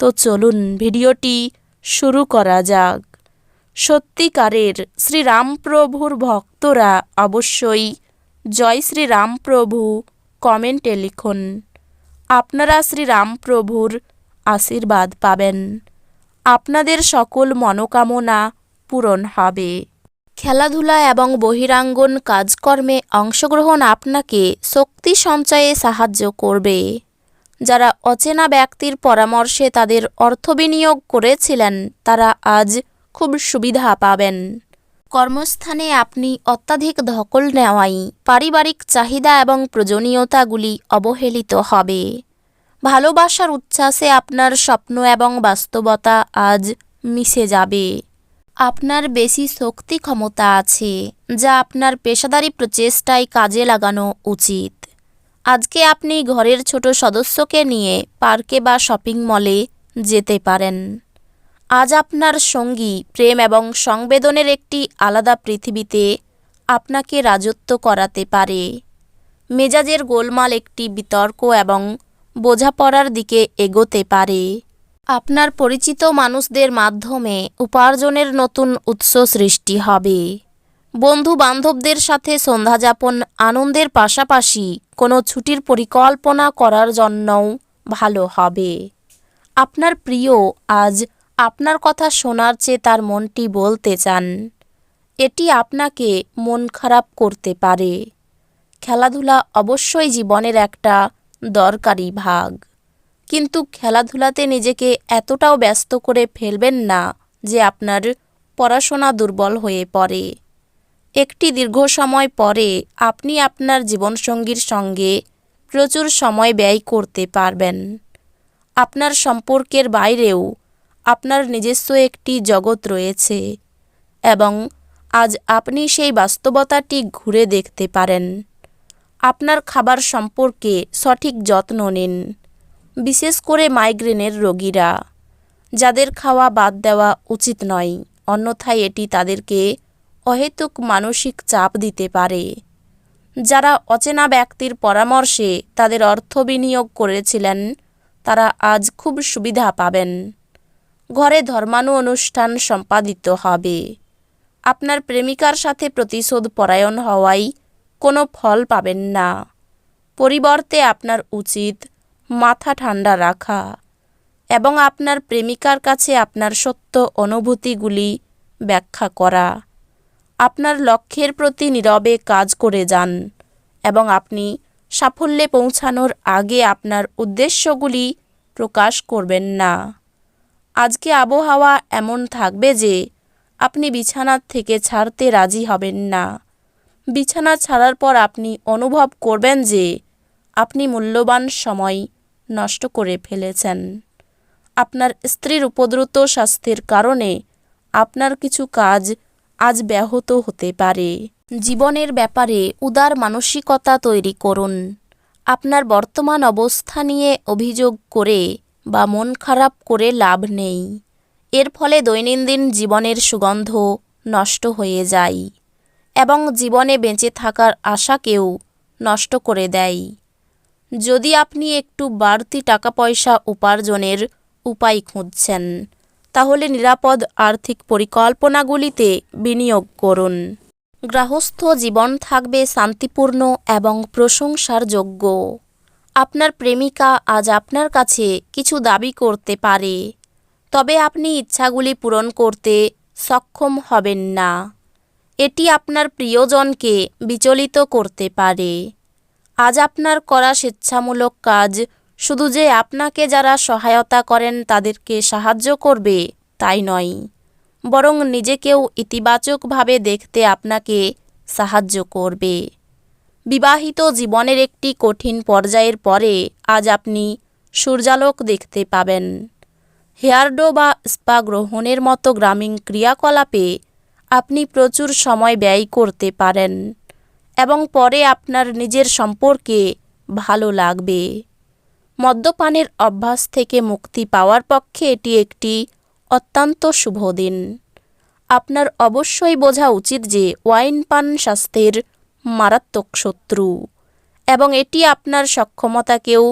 তো চলুন ভিডিওটি শুরু করা যাক। সত্যিকারের শ্রীরামপ্রভুর ভক্তরা অবশ্যই জয় শ্রীরামপ্রভু কমেন্টে লিখুন, আপনারা শ্রীরামপ্রভুর আশীর্বাদ পাবেন। আপনাদের সকল মনোকামনা পূরণ হবে। খেলাধুলা এবং বহিরাঙ্গন কাজকর্মে অংশগ্রহণ আপনাকে শক্তি সঞ্চয়ে সাহায্য করবে। যারা অচেনা ব্যক্তির পরামর্শে তাদের অর্থ বিনিয়োগ করেছিলেন, তারা আজ খুব সুবিধা পাবেন। কর্মস্থানে আপনি অত্যাধিক ধকল নেওয়াই পারিবারিক চাহিদা এবং প্রয়োজনীয়তাগুলি অবহেলিত হবে। ভালোবাসার উচ্ছ্বাসে আপনার স্বপ্ন এবং বাস্তবতা আজ মিশে যাবে। আপনার বেশি শক্তি ক্ষমতা আছে, যা আপনার পেশাদারি প্রচেষ্টায় কাজে লাগানো উচিত। আজকে আপনি ঘরের ছোট সদস্যকে নিয়ে পার্কে বা শপিং মলে যেতে পারেন। আজ আপনার সঙ্গী প্রেম এবং সংবেদনের একটি আলাদা পৃথিবীতে আপনাকে রাজত্ব করাতে পারে। মেজাজের গোলমাল একটি বিতর্ক এবং বোঝাপড়ার দিকে এগোতে পারে। আপনার পরিচিত মানুষদের মাধ্যমে উপার্জনের নতুন উৎস সৃষ্টি হবে। বন্ধু বান্ধবদের সাথে সন্ধ্যাযাপন আনন্দের পাশাপাশি কোনো ছুটির পরিকল্পনা করার জন্যও ভালো হবে। আপনার প্রিয় আজ আপনার কথা শোনার চেয়ে তার মনটি বলতে চান। এটি আপনাকে মন খারাপ করতে পারে। খেলাধুলা অবশ্যই জীবনের একটা দরকারি ভাগ। কিন্তু খেলাধুলাতে নিজেকে এতটাও ব্যস্ত করে ফেলবেন না যে আপনার পড়াশোনা দুর্বল হয়ে পড়ে। একটি দীর্ঘ সময় পরে আপনি আপনার জীবনসঙ্গীর সঙ্গে প্রচুর সময় ব্যয় করতে পারবেন। আপনার সম্পর্কের বাইরেও আপনার নিজস্ব একটি জগৎ রয়েছে এবং আজ আপনি সেই বাস্তবতাটি ঘুরে দেখতে পারেন। আপনার খাবার সম্পর্কে সঠিক যত্ন নিন। বিশেষ করে মাইগ্রেনের রোগীরা, যাদের খাওয়া বাদ দেওয়া উচিত নয়, অন্যথায় এটি তাদেরকে অহেতুক মানসিক চাপ দিতে পারে। যারা অচেনা ব্যক্তির পরামর্শে তাদের অর্থ বিনিয়োগ করেছিলেন, তারা আজ খুব সুবিধা পাবেন। ঘরে ধর্মানু অনুষ্ঠান সম্পাদিত হবে। আপনার প্রেমিকার সাথে প্রতিশোধ পরায়ণ হওয়াই কোনো ফল পাবেন না। পরিবর্তে আপনার উচিত মাথা ঠান্ডা রাখা এবং আপনার প্রেমিকার কাছে আপনার সত্য অনুভূতিগুলি ব্যাখ্যা করা। আপনার লক্ষ্যের প্রতি নীরবে কাজ করে যান এবং আপনি সাফল্যে পৌঁছানোর আগে আপনার উদ্দেশ্যগুলি প্রকাশ করবেন না। আজকে আবহাওয়া এমন থাকবে যে আপনি বিছানার থেকে ছাড়তে রাজি হবেন না। বিছানা ছাড়ার পর আপনি অনুভব করবেন যে আপনি মূল্যবান সময় নষ্ট করে ফেলেছেন। আপনার স্ত্রীর উপদ্রুত স্বাস্থ্যের কারণে আপনার কিছু কাজ আজ ব্যাহত হতে পারে। জীবনের ব্যাপারে উদার মানসিকতা তৈরি করুন। আপনার বর্তমান অবস্থা নিয়ে অভিযোগ করে বা মন খারাপ করে লাভ নেই। এর ফলে দৈনন্দিন জীবনের সুগন্ধ নষ্ট হয়ে যায় এবং জীবনে বেঁচে থাকার আশাকেও নষ্ট করে দেয়। যদি আপনি একটু বাড়তি টাকা পয়সা উপার্জনের উপায় খুঁজছেন তাহলে নিরাপদ আর্থিক পরিকল্পনাগুলিতে বিনিয়োগ করুন। গ্রাহস্থ জীবন থাকবে শান্তিপূর্ণ এবং প্রশংসার যোগ্য। আপনার প্রেমিকা আজ আপনার কাছে কিছু দাবি করতে পারে, তবে আপনি ইচ্ছাগুলি পূরণ করতে সক্ষম হবেন না। এটি আপনার প্রিয়জনকে বিচলিত করতে পারে। আজ আপনার করা স্বেচ্ছামূলক কাজ শুধু যে আপনাকে যারা সহায়তা করেন তাদেরকে সাহায্য করবে, তাই নয়। বরং নিজেকেও ইতিবাচকভাবে দেখতে আপনাকে সাহায্য করবে। বিবাহিত জীবনের একটি কঠিন পর্যায়ের পরে আজ আপনি সূর্যালোক দেখতে পাবেন। হেয়ারডো বা স্পা গ্রহণের মতো গ্রামীণ ক্রিয়াকলাপে আপনি প্রচুর সময় ব্যয় করতে পারেন এবং পরে আপনার নিজের সম্পর্কে ভালো লাগবে। মদ্যপানের অভ্যাস থেকে মুক্তি পাওয়ার পক্ষে এটি একটি অত্যন্ত শুভ দিন। আপনার অবশ্যই বোঝা উচিত যে ওয়াইন পান স্বাস্থ্যের মারাত্মক শত্রু এবং এটি আপনার সক্ষমতাকেও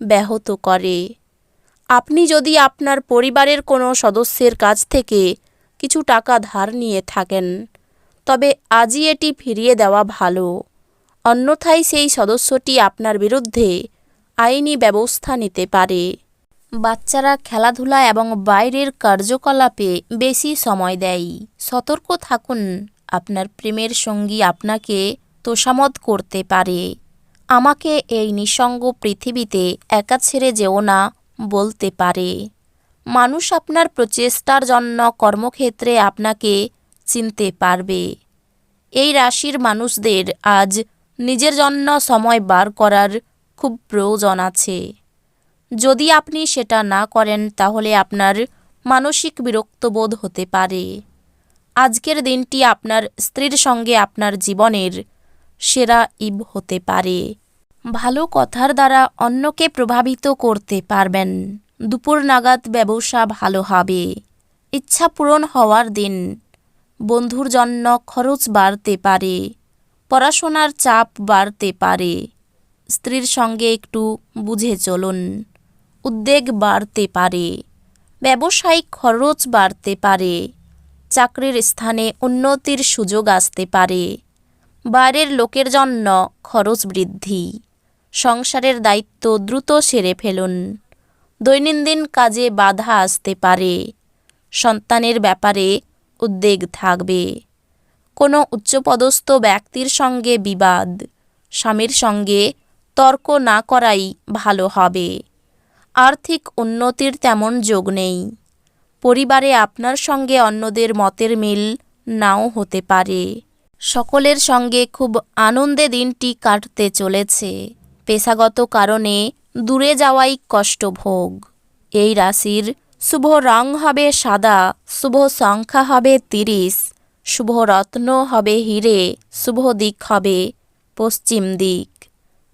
ব্যাহত করে। আপনি যদি আপনার পরিবারের কোনো সদস্যের কাছ থেকে কিছু টাকা ধার নিয়ে থাকেন, তবে আজই এটি ফিরিয়ে দেওয়া ভালো। অন্যথায় সেই সদস্যটি আপনার বিরুদ্ধে আইনি ব্যবস্থা নিতে পারে। বাচ্চারা খেলাধুলা এবং বাইরের কার্যকলাপে বেশি সময় দেয়। সতর্ক থাকুন। আপনার প্রেমের সঙ্গী আপনাকে তোষামত করতে পারে। আমাকে এই নিঃসঙ্গ পৃথিবীতে একা ছেড়ে যেও না বলতে পারে। মানুষ আপনার প্রচেষ্টার জন্য কর্মক্ষেত্রে আপনাকে চিনতে পারবে। এই রাশির মানুষদের আজ নিজের জন্য সময় বার করার খুব প্রয়োজন আছে। যদি আপনি সেটা না করেন, তাহলে আপনার মানসিক বিরক্তবোধ হতে পারে। আজকের দিনটি আপনার স্ত্রীর সঙ্গে আপনার জীবনের সেরা ইব হতে পারে। ভালো কথার দ্বারা অন্যকে প্রভাবিত করতে পারবেন। দুপুর নাগাদ ব্যবসা ভালো হবে। ইচ্ছা পূরণ হওয়ার দিন বন্ধুর জন্য খরচ বাড়তে পারে। পড়াশোনার চাপ বাড়তে পারে। স্ত্রীর সঙ্গে একটু বুঝে চলুন। উদ্বেগ বাড়তে পারে, ব্যবসায়িক খরচ বাড়তে পারে, চাকরির স্থানে উন্নতির সুযোগ আসতে পারে। বাইরের লোকের জন্য খরচ বৃদ্ধি, সংসারের দায়িত্ব দ্রুত সেরে ফেলুন। দৈনন্দিন কাজে বাধা আসতে পারে, সন্তানের ব্যাপারে উদ্বেগ থাকবে। কোনো উচ্চপদস্থ ব্যক্তির সঙ্গে বিবাদ, স্বামীর সঙ্গে তর্ক না করাই ভালো হবে। আর্থিক উন্নতির তেমন যোগ নেই। পরিবারে আপনার সঙ্গে অন্যদের মতের মিল নাও হতে পারে। সকলের সঙ্গে খুব আনন্দে দিনটি কাটতে চলেছে। পেশাগত কারণে দূরে যাওয়াই কষ্টভোগ। এই রাশির শুভ রং হবে সাদা, শুভ সংখ্যা হবে তিরিশ, শুভ রত্ন হবে হিরে, শুভ দিক হবে পশ্চিম দিক।